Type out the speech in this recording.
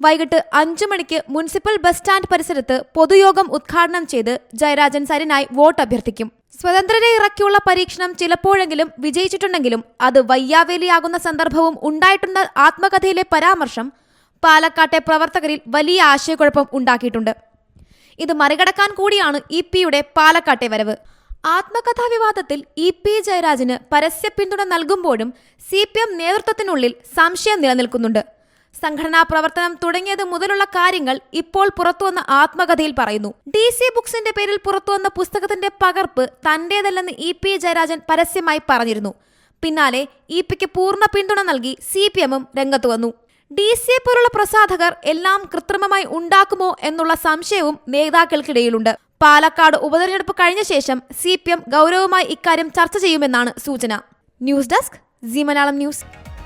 വൈകിട്ട് അഞ്ചു മണിക്ക് municipal bus stand പരിസരത്ത് പൊതുയോഗം ഉദ്ഘാടനം ചെയ്ത് ജയരാജൻ സരിനായി വോട്ട് അഭ്യർത്ഥിക്കും. സ്വതന്ത്രരെ ഇറക്കിയുള്ള പരീക്ഷണം ചിലപ്പോഴെങ്കിലും വിജയിച്ചിട്ടുണ്ടെങ്കിലും അത് വയ്യാവേലിയാകുന്ന സന്ദർഭവും ഉണ്ടായിട്ടുന്ന ആത്മകഥയിലെ പരാമർശം പാലക്കാട്ടെ പ്രവർത്തകരിൽ വലിയ ആശയക്കുഴപ്പം ഉണ്ടാക്കിയിട്ടുണ്ട്. ഇത് മറികടക്കാൻ കൂടിയാണ് ഇ പിയുടെ പാലക്കാട്ടെ വരവ്. ആത്മകഥാ വിവാദത്തിൽ ഇ പി ജയരാജന് പരസ്യ പിന്തുണ നൽകുമ്പോഴും സി പി എം നേതൃത്വത്തിനുള്ളിൽ സംശയം നിലനിൽക്കുന്നുണ്ട്. സംഘടനാ പ്രവർത്തനം തുടങ്ങിയത് മുതലുള്ള കാര്യങ്ങൾ ഇപ്പോൾ പുറത്തുവന്ന ആത്മകഥയിൽ പറയുന്നു. ഡി സി ബുക്സിന്റെ പേരിൽ പുറത്തുവന്ന പുസ്തകത്തിന്റെ പകർപ്പ് തന്റേതല്ലെന്ന് ഇ പി ജയരാജൻ പരസ്യമായി പറഞ്ഞിരുന്നു. പിന്നാലെ ഇ പിക്ക് പൂർണ പിന്തുണ നൽകി സി പി എമ്മും രംഗത്തു വന്നു. ഡി സിയെ പോലുള്ള പ്രസാധകർ എല്ലാം കൃത്രിമമായി ഉണ്ടാക്കുമോ എന്നുള്ള സംശയവും നേതാക്കൾക്കിടയിലുണ്ട്. പാലക്കാട് ഉപതെരഞ്ഞെടുപ്പ് കഴിഞ്ഞ ശേഷം സി പി എം ഗൗരവമായി ഇക്കാര്യം ചർച്ച ചെയ്യുമെന്നാണ് സൂചന. News desk G Malayalam news.